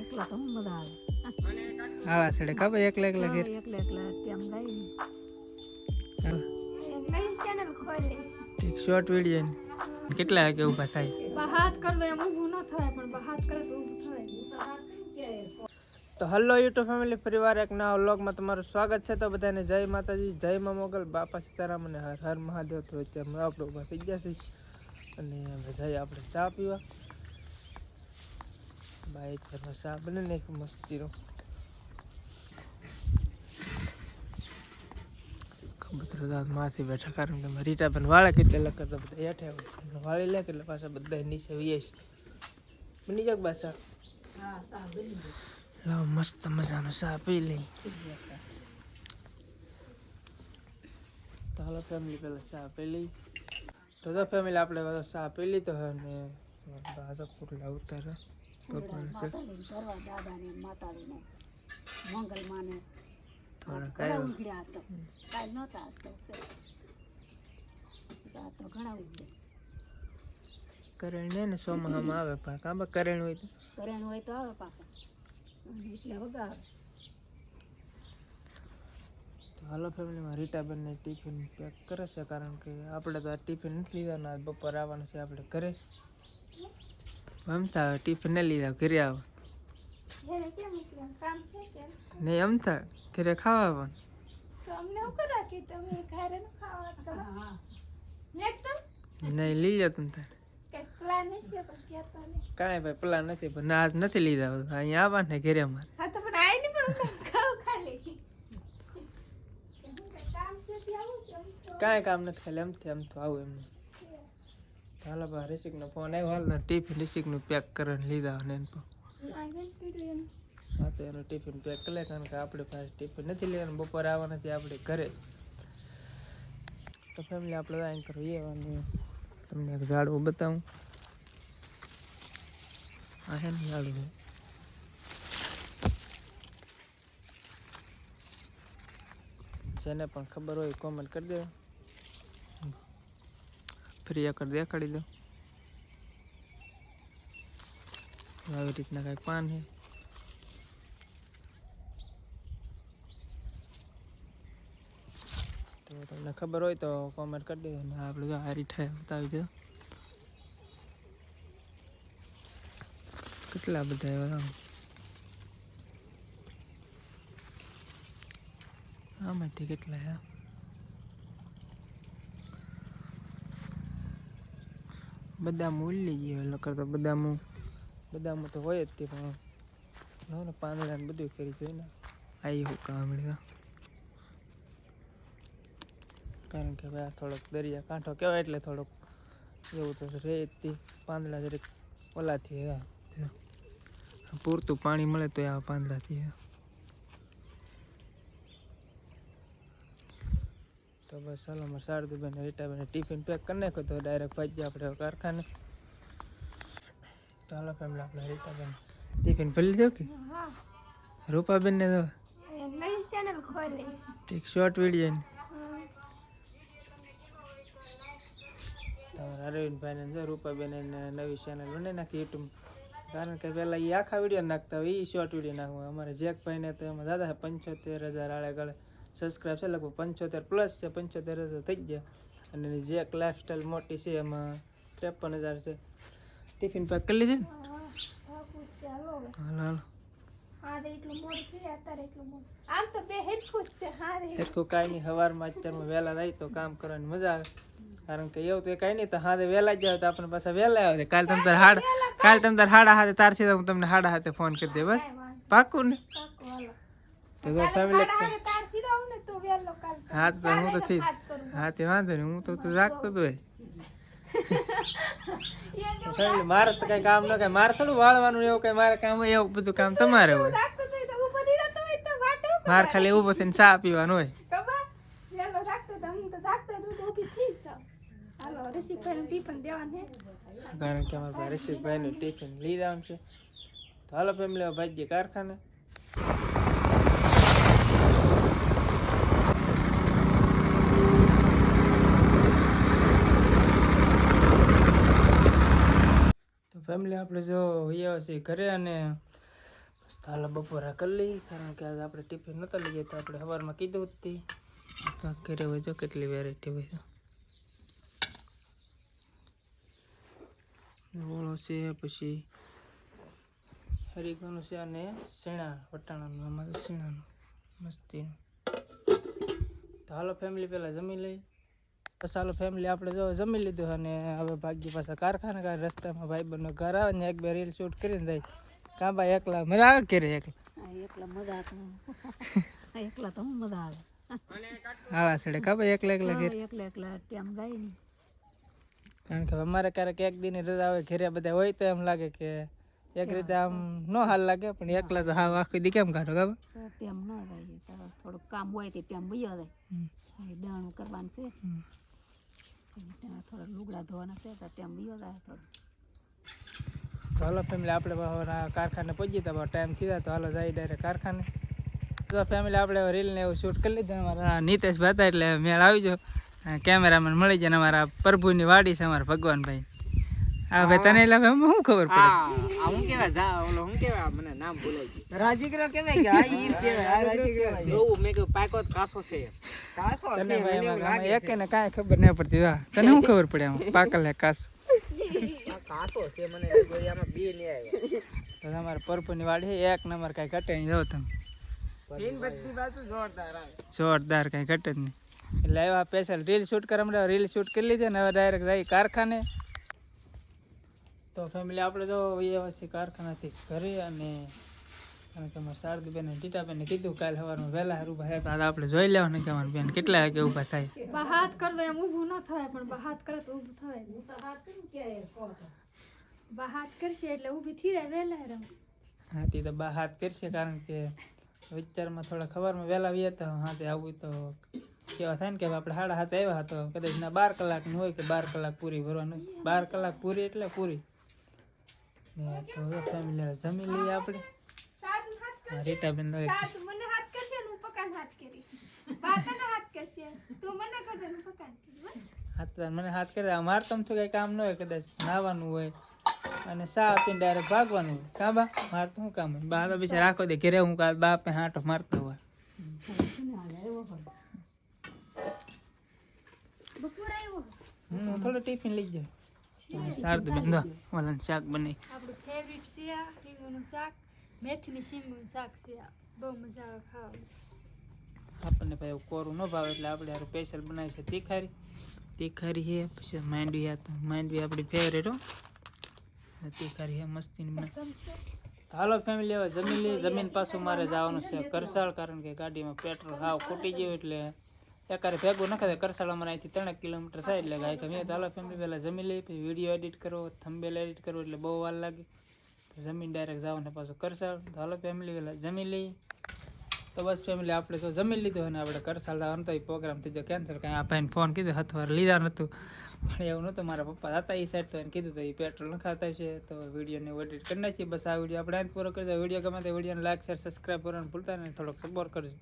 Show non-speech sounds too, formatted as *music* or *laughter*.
એકલા તો હું બધા આવે. આવા સડે ખબર એકલા એકલા ઘેર? એકલા એકલા ટેમ જાય ને ચેનલ ખોલી. એક શોર્ટ વીડિયો કેટલા વાગે ઊભા થાય? બહાત કર દો એમ ઊભું ન થાય પણ બહાત કરે તો ઊભું થાય. તો હલો યુટ્યુબ ફેમિલી પરિવાર એક નવા વ્લોગમાં તમારું સ્વાગત છે. તો બધાને જય માતાજી જય મા મોગલ બાપા સીતારામ અને હર હર મહાદેવ. તો અત્યારે આપણે ઊભા થઈ ગયા છે અને જઈએ આપણે ચા પીવા. બાઈક ઘરમાં ચા બને ને એક મસ્તીનો ખબર દાદ માથે બેઠા કારણ કે મારી રીટા પણ વાળા કેટલે લખતા બધા હેઠે આવે. વાળી લે એટલે પાછા બધા નીચે વીએ છે. બની જાવ સા ગયું. લાવ મસ્ત મજાનો સા પી લઈ. સા. તો હાલો ફેમિલી પહેલાં ચા પી લઈ. તો ફેમિલી આપણે બધો ચા પી લીધો હોય ને બાજુ પુરલા ઉતારે. ભગવાન છે. ધરવા દાદાને માતાજીને મંગલમાને ઘણા ઉઘડ્યા તો. કાલ નહોતા આજ તો છે. આ તો ઘણા ઉઘડ્યા કરેણ ને આવે પા કાં કરેણ હોય તો? કરેણ હોય તો આવે પાછા. એટલે વગાવે તો હાલો ફેમિલીમાં રીટાબેનને ટિફિન પેક કરે છે કારણ કે આપણે તો આ ટિફિન નથી લીધા બપોર આવવાનું છે આપણે ઘરે. અમતા ટિફિન લીધા ઘરે આવો. નહીં અમતા ઘરે ખાવા ન તો? નહીં લઈ લો તમે તારે કઈ પણ ભાઈ પ્લાન નથી પણ આજ નથી લીધા અહીંયા આવવાને ઘરે અમારે. હા તો પણ આઈ નહીં પણ ખાવ ખાલી. કે હું કઈ કામ એમ નથી ખાલી એમથી એમ તો આવું એમને. હાલો બા રિશિકનો ફોન આવ્યો. હાલ ટિફિન રિશિકનું પેક કરીને લીધા અને એને હા, તો એનું ટિફિન પેક કરી લે, કારણ કે આપણે પાસે ટિફિન નથી લેવાનું, બપોરે આવવાના છે આપણે ઘરે. તો ફેમિલી આપણે અહીં કરીએ અને તમને એક ઝાડવું બતાવું. આ છે ને ઝાડવું. જેને પણ ખબર હોય કોમેન્ટ કરી દે ફરી એકર દેખાડી દો. આવી રીતના કાંઈક પાન છે તો તમને ખબર હોય તો કોમેન્ટ કરી દેજો ને આપણે જો આ રીઠા બતાવી દો. કેટલા બધા એવા આમ. આમાંથી કેટલા હે? બદામ ઉલ્લી ગયો એટલે કરતો બદામ બદામ તો હોય જ તે પણ ને પાંદડા ને બધું કરી છે ને. આવી હું કામ કારણ કે ભાઈ આ થોડોક દરિયા કાંઠો કહેવાય એટલે થોડોક એવું તો રહે જ તે પાંદડા જરીક ઓલાથી હા. પૂરતું પાણી મળે તો આ પાંદડાથી હા. તો બસ ચાલો અમારે શારદુબેન રીટાબેન ટિફિન પેક કરી નાખ્યો તો ડાયરેક્ટ ભાજી આપણે કારખાને. ચાલો ફેમિલી આપણે રીટાબેન ટિફિન ભરી લીધો કે? રૂપાબેન રૂપાબેનને તો એક શોર્ટ વીડિયો ને તમારા અરવિંદભાઈને જો રૂપાબેન નવી ચેનલ બનાવી નાખી યુટ્યુબ કારણ કે પહેલાં એ આખા વીડિયો નાખતા હોય એ શોર્ટ વીડિયો નાખવા અમારે જેકભાઈને તો એમાં દાદા પંચોતેર હજાર આળે ગળે સબસ્ક્રાઈબ છે લગભગ પંચોતેર પ્લસ છે પંચોતેર થઈ ગયા. અને જે જેક લાઈફસ્ટાઈલ મોટી છે એમાં ત્રેપન હજાર છે. ટિફિન પેક કરી લીધું હાલો હાલો. એટલું કાંઈ નહીં સવારમાં અત્યારમાં વહેલા રહી તો કામ કરવાની મજા આવે. કારણ કે એવું તો કાંઈ નહીં તો હાથે વહેલા જ તો આપણે પાછા વહેલા આવે. કાલે તમે તાર હાડા કાલે તમે તાર હાડા હાથે તારથી તો હું તમને હાડા હાથે ફોન કરી દે બસ. પાકું ને? તો ફેમિલી ને હા તો હું તો થઈ હા તે વાંધો નહીં હું તો તું રાખતો તો *laughs* મારે તો કઈ કામ ન કઈ મારે થોડું વાળવાનું એવું કઈ મારે કામ હોય એવું બધું કામ તમારે હોય. મારે ખાલી ઊભો થઈને ચા પીવાનું હોય. કારણ કે અમારા ભાઈ રસિકભાઈનું ટિફિન જવાનું છે. તો હાલો ફેમિલી ભાઈ કારખાને તો ફેમિલી આપણે જો વૈયા છીએ ઘરે અને સ્થાલ બપોરા કરી લઈ કારણ કે આજે આપણે ટિફિન નહોતા લઈ તો આપણે સવારમાં કીધું હતી ઘરે હોય જો કેટલી વેરાયટી હોય ઓળો છે, પછી હરીગોનું છે અને શેણા, વટાણાનું અમારે શીણાનું મસ્તી તો હાલો ફેમિલી પહેલાં જમી લઈ બસ હાલો ફેમિલી આપણે જો જમી લીધું અને હવે ભાગ્ય પાછા કારખાને કાર રસ્તામાં ભાઈ બંને ઘર આવે ને એક બે રીલ શૂટ કરીને જાય. કાંબા એકલા મજા આવે ઘરે એકલા? એકલા મજા આવે. એકલા તો મજા આવે. હા સડે કાંબા એકલા એકલા ઘેર? એકલા એકલા ટેમ ગાય ને કારણ કે અમારે ક્યારેક એક દિન રજા આવે ઘેરે બધા હોય તો એમ લાગે કે એક રીતે આમ નો હાલ લાગે પણ એકલા તો હાવ આખી દી કેમ કાઢો કાબા તો ટેમ ન ગાય થોડુંક કામ હોય તે ટેમ વયો જાય. દાણું કરવાનું છે. થોડા લુગડા ધોવાના છે હાલો ફેમિલી આપણે કારખાને પહોંચી તો ટાઈમ થઈ તો હાલો જાય ડાયરેક્ટ કારખાને. તો ફેમિલી આપણે રીલ ને એવું શૂટ કરી લીધું, અમારા નીતેશ હતા એટલે મેળ આવી જાવ કેમેરામેન મળી જાય અમારા પ્રભુની વાડી છે, અમારા ભગવાનભાઈ. હા ભાઈ તને એટલે હવે શું ખબર પડે તને ભાઈ એમાં એક એકે ને કાંઈ ખબર નહીં પડતી હા તને શું ખબર પડે આમ? પાકલ હે કાસ. તો તમારે પરપુની વાડી એક નંબર કાંઈ ઘટે નહીં જાઓ તમે. જોરદાર કાંઈ ઘટે જ નહીં. એટલે આવ્યા સ્પેશિયલ રીલ શૂટ કરવા માટે રીલ શૂટ કરી લીધી ને હવે ડાયરેક્ટ જાય કારખાને. તો ફેમિલી આપણે જો વ્યવસ્થિત કારખાનાથી ઘરે અને અમારા શારદીબેન અને ટીટાબેને કીધું કાલ સવારમાં વહેલા હારું ભાઈ થયા. આપણે જોઈ લેવાનું કે અમારું બેન કેટલા વાગે ઊભા થાય. બા હાથ કર દો એમ ઊભું ન થાય પણ બા હાથ કરે તો ઊભું થાય. બા હાથ કરશે એટલે ઊભી થઈ જાય વહેલા હારું. હા તે તો બા હાથ કરશે કારણ કે વિચારમાં થોડા ખબરમાં વહેલા વ્યા તો હા તે આવું તો કેવા થાય ને કે આપણે સાડા હાથ આવ્યા તો કદાચ ના બાર કલાકનું હોય કે બાર કલાક પૂરી ભરવાનું બાર કલાક પૂરી એટલે પૂરી. તો હવે ફેમિલી જમી લઈએ આપણે. એક- સાડું મને હાથ કરશે હું પકાન હાથ કરી બા હાથ કરશે. તું મને કરજે હું પકાન કરી તો મને હાથ કરી. દે મારે તો કઈ કામ ન હોય કદાચ નાવાનું હોય. અને સા આપીને ડાયરેક્ટ ભાગવાનું હોય. કાં બા? મારે તો શું કામ હોય? બા તો રાખો દે ઘરે હું કા બાપ હાંટો મારતો હોય. હું થોડો ટિફિન લઈ જાઉં સારું બેન દો ઓલાનું શાક બની. આપણું ફેવરિટ છે આ રીંગણનું શાક. મેથીની શીંગનું શાક છે બહુ મજા આવે ખાવાની. આપણને ભાઈ એવું કોરું ન ભાવે એટલે આપણે આરો સ્પેશિયલ બનાવી છે તીખારી. તીખારી છે પછી માંડવી આ તો માંડવી આપણી ફેવરેટ હો. તીખારી છે મસ્તીની બનાવી. હાલો ફેમિલી હવે જમીન લઈએ જમીન પાછું મારે જવાનું છે કરસાળ કારણ કે ગાડીમાં પેટ્રોલ હાવ ખૂટી ગયું એટલે એકારે ભેગું નખાય કરસાળ અમારે અહીંથી ત્રણેક કિલોમીટર થાય એટલે ગાય ગમે તો હાલો ફેમિલી પહેલાં જમી લઈએ, પછી વીડિયો એડિટ કરો થંબેલ એડિટ કરો એટલે બહુ વાર લાગે. જમીન ડાયરેક્ટ જવાનું પાછું કરસાળ, તો હાલો ફેમિલી પહેલાં જમી લઈએ. તો બસ ફેમિલી આપણે તો જમી લીધું અને આપણે કરસાળ જવાનું તો એ પ્રોગ્રામ થઈ કેન્સલ કાંઈ આ ભાઈને ફોન કીધો હથવાર લીધા નહોતું. પણ એવું નહોતું, મારા પપ્પા હતા એ સાઈડ તો એને કીધું તો એ પેટ્રોલ નખાતા છે તો વિડીયોને એડિટ કરી નાખીએ, બસ આ વીડિયો આપણે પૂરો કરી દો વીડિયો ગમે તો વિડીયોને લાઈક શેર સબસ્ક્રાઈબ કરવાનું ભૂલતા નહીં, થોડોક સપોર્ટ કરજો.